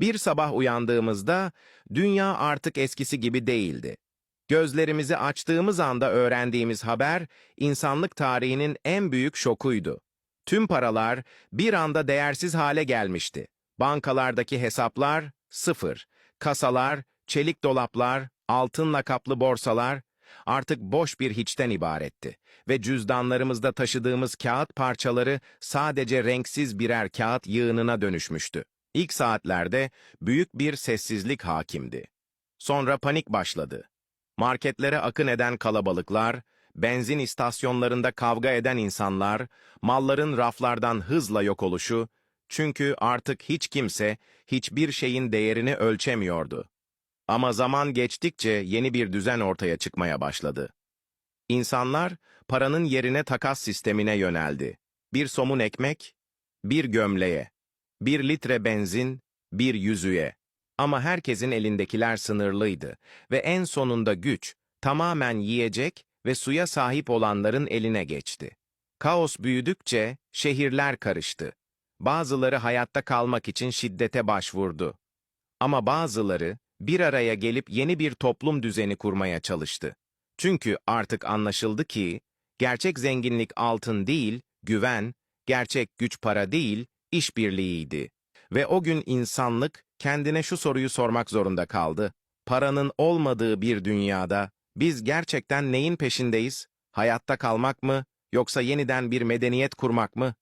Bir sabah uyandığımızda dünya artık eskisi gibi değildi. Gözlerimizi açtığımız anda öğrendiğimiz haber insanlık tarihinin en büyük şokuydu. Tüm paralar bir anda değersiz hale gelmişti. Bankalardaki hesaplar sıfır, kasalar, çelik dolaplar, altınla kaplı borsalar artık boş bir hiçten ibaretti ve cüzdanlarımızda taşıdığımız kağıt parçaları sadece renksiz birer kağıt yığınına dönüşmüştü. İlk saatlerde büyük bir sessizlik hakimdi. Sonra panik başladı. Marketlere akın eden kalabalıklar, benzin istasyonlarında kavga eden insanlar, malların raflardan hızla yok oluşu, çünkü artık hiç kimse hiçbir şeyin değerini ölçemiyordu. Ama zaman geçtikçe yeni bir düzen ortaya çıkmaya başladı. İnsanlar paranın yerine takas sistemine yöneldi. Bir somun ekmek, bir gömleğe, bir litre benzin, bir yüzüğe. Ama herkesin elindekiler sınırlıydı ve en sonunda güç tamamen yiyecek ve suya sahip olanların eline geçti. Kaos büyüdükçe şehirler karıştı. Bazıları hayatta kalmak için şiddete başvurdu. Ama bazıları bir araya gelip yeni bir toplum düzeni kurmaya çalıştı. Çünkü artık anlaşıldı ki gerçek zenginlik altın değil, güven, gerçek güç para değil, işbirliğiydi. Ve o gün insanlık kendine şu soruyu sormak zorunda kaldı. Paranın olmadığı bir dünyada biz gerçekten neyin peşindeyiz? Hayatta kalmak mı yoksa yeniden bir medeniyet kurmak mı?